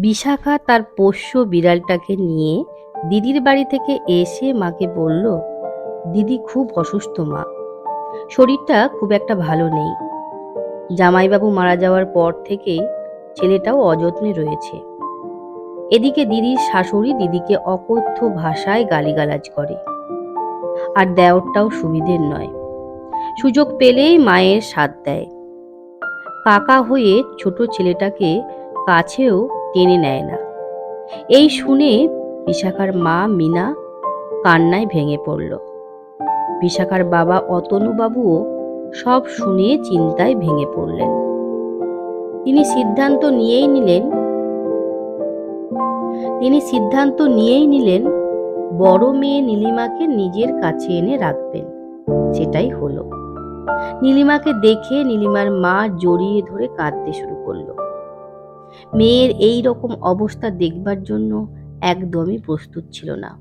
বিশাখা তার পোষ্য বিড়ালটাকে নিয়ে দিদির বাড়ি থেকে এসে মাকে বলল, দিদি খুব অসুস্থ মা। শরীরটা খুব একটা ভালো নেই। জামাইবাবু মারা যাওয়ার পর থেকেই ছেলেটাও অযত্নে রয়েছে। এদিকে দিদির শাশুড়ি দিদিকে অকথ্য ভাষায় গালিগালাজ করে। আর দেওরটাও সুবিধের নয়। সুযোগ পেলেই মায়ের সাথ দেয়। কাকা হয়ে ছোট ছেলেটাকে কাছেও টেনে নেয় না। এই শুনে বিশাখার মা মিনা কান্নায় ভেঙে পড়ল। বিশাখার বাবা অতনুবাবুও সব শুনে চিন্তায় ভেঙে পড়লেন। তিনি সিদ্ধান্ত নিয়েই নিলেন তিনি সিদ্ধান্ত নিয়েই নিলেন বড় মেয়ে নীলিমাকে নিজের কাছে এনে রাখবেন। সেটাই হলো। নীলিমাকে দেখে নীলিমার মা জড়িয়ে ধরে কাঁদতে শুরু করল। মেয়ের এই রকম অবস্থা দেখবার জন্য একদমই প্রস্তুত ছিল না।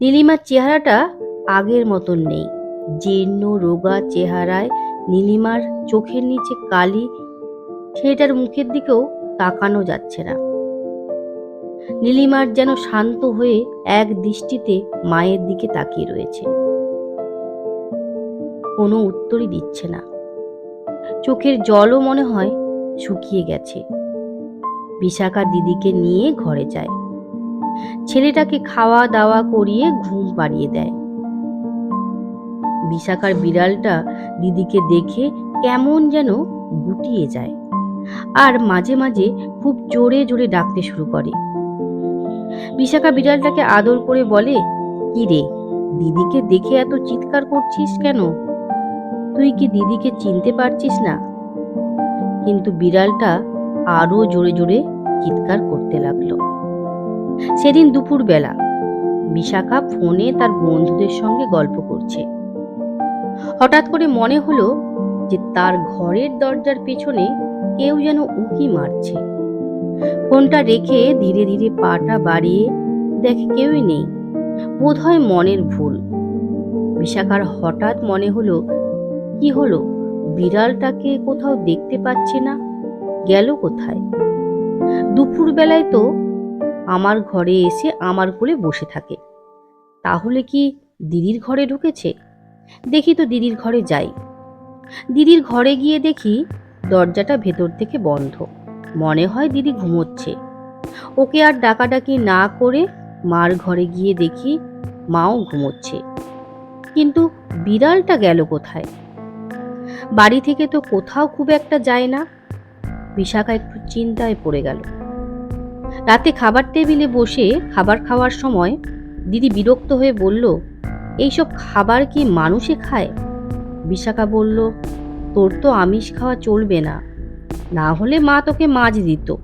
নীলিমার চেহারাটা আগের মতন নেই। জীর্ণ, রোগা চেহারায় নীলিমার চোখের নিচে কালি ছেলেটার মুখের দিকেও তাকানো যাচ্ছে না। নীলিমার যেন শান্ত হয়ে এক দৃষ্টিতে মায়ের দিকে তাকিয়ে রয়েছে। কোনো উত্তরই দিচ্ছে না। চোখের জলও মনে হয় শুকিয়ে গেছে। বিশাখা দিদিকে নিয়ে ঘরে যায়। ছেলেটাকে খাওয়া দাওয়া করিয়ে ঘুম পাড়িয়ে দেয়। বিশাখার বিড়ালটা দিদিকে দেখে কেমন যেন গুটিয়ে যায় আর মাঝে মাঝে খুব জোরে জোরে ডাকতে শুরু করে। বিশাখা বিড়ালটাকে আদর করে বলে, কি রে, দিদিকে দেখে এত চিৎকার করছিস কেন? তুই কি দিদিকে চিনতে পারছিস না? কিন্তু বিড়ালটা আরও জোরে জোরে চিৎকার করতে লাগল। সেদিন দুপুরবেলা বিশাখা ফোনে তার বন্ধুদের সঙ্গে গল্প করছে। হঠাৎ করে মনে হলো যে তার ঘরের দরজার পেছনে কেউ যেন উকি মারছে। ফোনটা রেখে ধীরে ধীরে পাটা বাড়িয়ে দেখে কেউই নেই। বোধহয় মনের ভুল। বিশাখার হঠাৎ মনে হলো, কি হলো? বিড়ালটাকে কোথাও দেখতে পাচ্ছে না। গেল কোথায়? দুপুর বেলায় তো আমার ঘরে এসে আমার কোলে বসে থাকে। তাহলে কি দিদির ঘরে ঢুকেছে? দেখি তো দিদির ঘরে যাই। দিদির ঘরে গিয়ে দেখি দরজাটা ভেতর থেকে বন্ধ। মনে হয় দিদি ঘুমোচ্ছে। ওকে আর ডাকাডাকি না করে মার ঘরে গিয়ে দেখি মাও ঘুমোচ্ছে। কিন্তু বিড়ালটা গেল কোথায়? বাড়ি থেকে তো কোথাও খুব একটা যায় না। বিশাখা একটু চিন্তায় পড়ে গেল। রাতে খাবার টেবিলে বসে খাবার খাওয়ার সময় দিদি বিরক্ত হয়ে বলল, এইসব খাবার কি মানুষে খায়? বিশাখা বলল, তোর তো আমিষ খাওয়া চলবে না। না হলে মা তোকে মাছ দিত।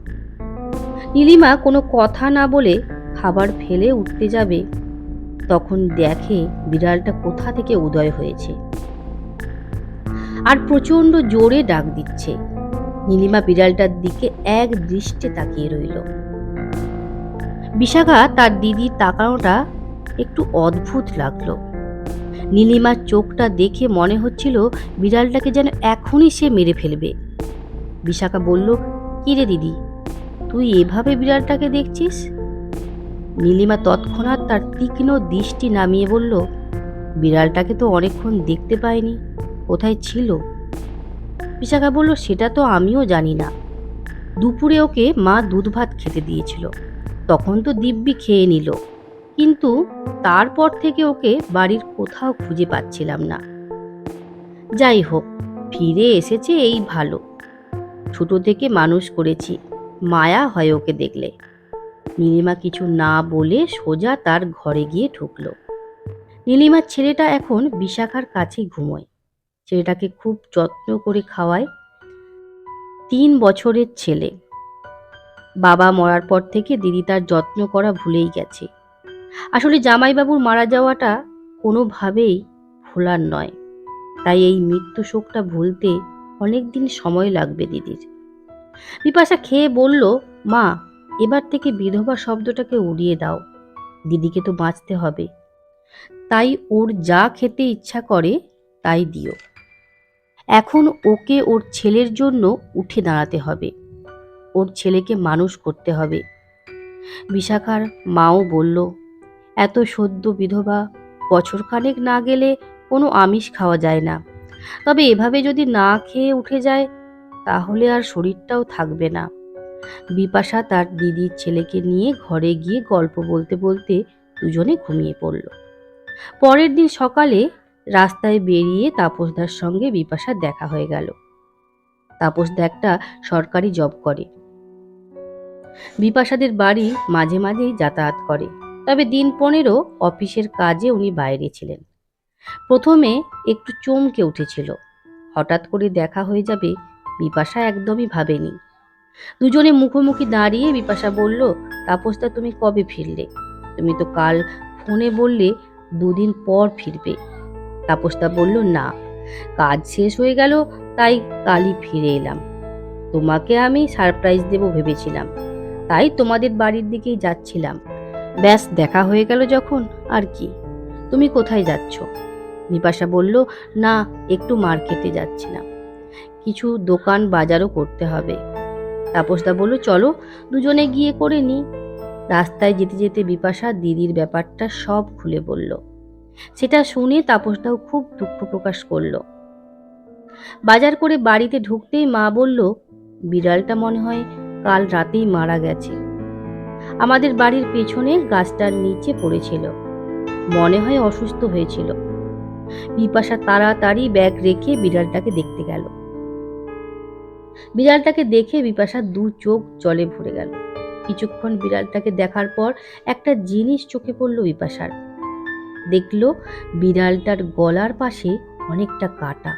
নীলিমা কোনো কথা না বলে খাবার ফেলে উঠতে যাবে। তখন দেখে বিড়ালটা কোথা থেকে উদয় হয়েছে। আর প্রচণ্ড জোরে ডাক দিচ্ছে। নীলিমা বিড়ালটার দিকে এক দৃষ্টে তাকিয়ে রইল। বিশাখা তার দিদির তাকানোটা একটু অদ্ভুত লাগল। নীলিমার চোখটা দেখে মনে হচ্ছিল বিড়ালটাকে যেন এখনই সে মেরে ফেলবে। বিশাখা বলল, কি রে দিদি, তুই এভাবে বিড়ালটাকে দেখছিস? নীলিমা তৎক্ষণাৎ তার তীক্ষ্ণ দৃষ্টি নামিয়ে বলল, বিড়ালটাকে তো অনেকক্ষণ দেখতে পাইনি। কোথায় ছিল? বিশাখা বলল, সেটা তো আমিও জানি না। দুপুরে ওকে মা দুধ ভাত খেতে দিয়েছিল। তখন তো দিব্যি খেয়ে নিল। কিন্তু তারপর থেকে ওকে বাড়ির কোথাও খুঁজে পাচ্ছিলাম না। যাই হোক, ফিরে এসেছে এই ভালো। ছোট থেকে মানুষ করেছি, মায়া হয় ওকে দেখলে। নীলিমা কিছু না বলে সোজা তার ঘরে গিয়ে ঢুকলো। নীলিমার ছেলেটা এখন বিশাখার কাছেই ঘুমোয়। ছেলেটাকে খুব যত্ন করে খাওয়ায়। তিন বছরের ছেলে। বাবা মরার পর থেকে দিদি তার যত্ন করা ভুলেই গেছে। আসলে জামাইবাবুর মারা যাওয়াটা কোনোভাবেই ভোলার নয়। তাই এই মৃত্যু শোকটা ভুলতে অনেক দিন সময় লাগবে দিদির। বিপাশা খেয়ে বলল, মা, এবার থেকে বিধবা শব্দটাকে উড়িয়ে দাও। দিদিকে তো বাঁচতে হবে। তাই ওর যা খেতে ইচ্ছা করে, তাই দিও। এখন ওকে ওর ছেলের জন্য উঠে দাঁড়াতে হবে। ওর ছেলেকে মানুষ করতে হবে। বিশাখার মাও বলল, এত সদ্য বিধবা, বছর খানেক না গেলে কোনো আমিষ খাওয়া যায় না। তবে এভাবে যদি না খেয়ে উঠে যায়, তাহলে আর শরীরটাও থাকবে না। বিপাশা তার দিদির ছেলেকে নিয়ে ঘরে গিয়ে গল্প বলতে বলতে দুজনে ঘুমিয়ে পড়ল। পরের দিন সকালে রাস্তায় বেরিয়ে তাপসদার সঙ্গে বিপাশার দেখা হয়ে গেল। তাপসদা একটা সরকারি জব করে। বিপাশাদের বাড়ি মাঝে মাঝেই যাতায়াত করে। তবে দিন পনেরো অফিসের কাজে উনি বাইরে ছিলেন। প্রথমে একটু চমকে উঠেছিল। হঠাৎ করে দেখা হয়ে যাবে বিপাশা একদমই ভাবেনি। দুজনে মুখোমুখি দাঁড়িয়ে বিপাশা বলল, তাপসদা, তুমি কবে ফিরলে? তুমি তো কাল ফোনে বললে দুদিন পর ফিরবে। তাপসদা বলল, না, কাজ শেষ হয়ে গেল, তাই কালই ফিরে এলাম। তোমাকে আমি সারপ্রাইজ দেব ভেবেছিলাম, তাই তোমাদের বাড়ির দিকেই যাচ্ছিলাম। ব্যাস, দেখা হয়ে গেল যখন, আর কি। তুমি কোথায় যাচ্ছ? বিপাশা বলল, না, একটু মার্কেটে যাচ্ছিলাম। কিছু দোকান বাজারও করতে হবে। তাপসদা বলল, চলো, দুজনে গিয়ে করে নি রাস্তায় যেতে যেতে বিপাশা দিদির ব্যাপারটা সব খুলে বলল। সেটা শুনে তাপসদাও খুব দুঃখ প্রকাশ করল। বাজার করে বাড়িতে ঢুকতেই মা বলল, বিড়ালটা মনে হয় কাল রাতেই মারা গেছে। আমাদের বাড়ির পেছনে গাছটার নিচে পড়েছিল। মনে হয় অসুস্থ হয়েছিল। বিপাশা তাড়াতাড়ি ব্যাগ রেখে বিড়ালটাকে দেখতে গেল। বিড়ালটাকে দেখে বিপাশা দু চোখ জলে ভরে গেল। কিছুক্ষণ বিড়ালটাকে দেখার পর একটা জিনিস চোখে পড়ল বিপাশার দেখল বিড়ালটার গলার পাশে অনেকটা কাটা।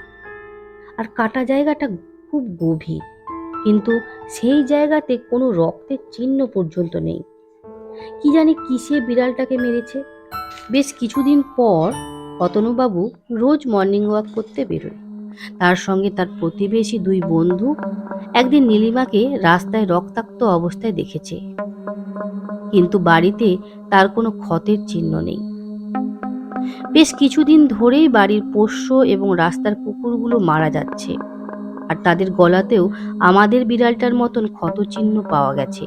আর কাটা জায়গাটা খুব গভীর, কিন্তু সেই জায়গাতে কোনো রক্তের চিহ্ন পর্যন্ত নেই। কি জানি কিসে বিড়ালটাকে মেরেছে। বেশ কিছুদিন পর অতনুবাবু রোজ মর্নিং ওয়াক করতে বেরোয়। তার সঙ্গে তার প্রতিবেশী দুই বন্ধু একদিন নীলিমাকে রাস্তায় রক্তাক্ত অবস্থায় দেখেছে। কিন্তু বাড়িতে তার কোনো ক্ষতের চিহ্ন নেই। বেশ কিছুদিন ধরেই বাড়ির পোষ্য এবং রাস্তার কুকুরগুলো মারা যাচ্ছে। আর তাদের গলাতেও আমাদের বিড়ালটার মতন ক্ষতচিহ্ন পাওয়া গেছে।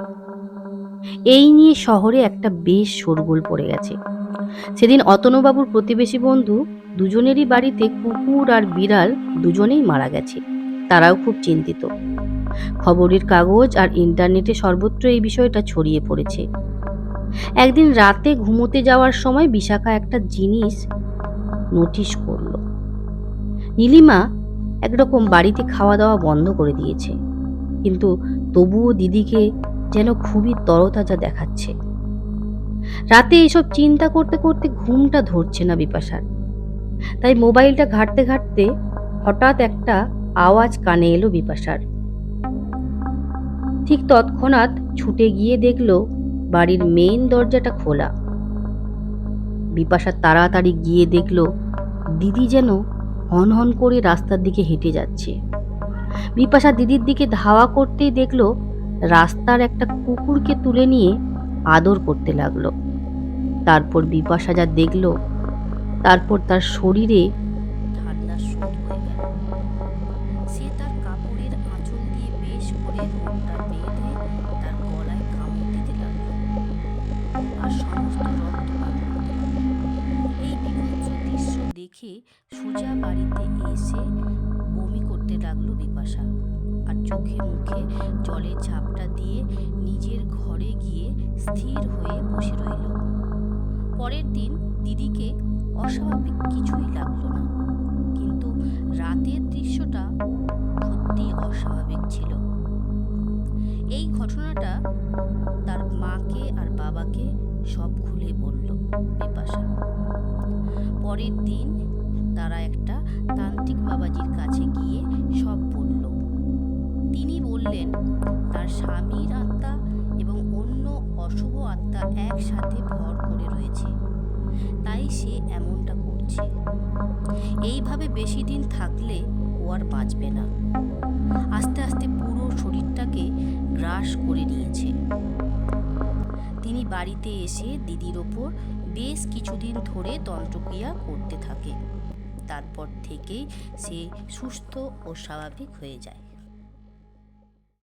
এই নিয়ে শহরে একটা বেশ শোরগোল পড়ে গেছে। সেদিন অতনুবাবুর প্রতিবেশী বন্ধু দুজনেরই বাড়িতে কুকুর আর বিড়াল দুজনেই মারা গেছে। তারাও খুব চিন্তিত। খবরের কাগজ আর ইন্টারনেটে সর্বত্র এই বিষয়টা ছড়িয়ে পড়েছে। একদিন রাতে ঘুমোতে যাওয়ার সময় বিশাখা একটা জিনিস নোটিশ করল। নীলিমা একরকম বাড়িতে খাওয়া দাওয়া বন্ধ করে দিয়েছে। কিন্তু তবুও দিদিকে যেন খুবই তরতাজা দেখাচ্ছে। রাতে এসব চিন্তা করতে করতে ঘুমটা ধরছে না বিপাশার। তাই মোবাইলটা ঘাঁটতে ঘাঁটতে হঠাৎ একটা আওয়াজ কানে এলো বিপাশার। ঠিক তৎক্ষণাৎ ছুটে গিয়ে দেখল বাড়ির মেইন দরজাটা খোলা। বিপাশা তাড়াতাড়ি গিয়ে দেখল, দিদি যেন হন হন করে রাস্তার দিকে হেঁটে যাচ্ছে। বিপাশা দিদির দিকে ধাওয়া করতেই দেখল, রাস্তার একটা কুকুরকে তুলে নিয়ে আদর করতে লাগল। তারপর বিপাশা যা দেখল, তারপর তার শরীরে ঠান্ডা দেখে সোজা বাড়িতে এসে বমি করতে লাগল বিপাশা আর চোখে মুখে জলের ঝাপটা দিয়ে নিজের ঘরে গিয়ে স্থির হয়ে বসে রইল। পরের দিন দিদিকে অস্বাভাবিক কিছুই লাগল না, কিন্তু রাতের দৃশ্যটা সত্যি অস্বাভাবিক ছিল। এই ঘটনাটা তার মাকে আর বাবাকে সব খুলে বলল বিপাশা। পরের দিন তারা একটা তান্ত্রিক বাবাজির কাছে গিয়ে সব বলল। তিনি বললেন, তার স্বামীর আত্মা এবং অন্য অশুভ আত্মা একসাথে ভর করে রয়েছে। তাই সে এমনটা করছে। এইভাবে বেশি দিন থাকলে ও আর বাঁচবে না। আস্তে আস্তে পুরো শরীরটাকে গ্রাস করে নিয়েছে। তিনি বাড়িতে এসে দিদির ওপর বেশ কিছুদিন ধরে তন্ত্রক্রিয়া করতে থাকে। তারপর থেকেই সে সুস্থ ও স্বাভাবিক হয়ে যায়।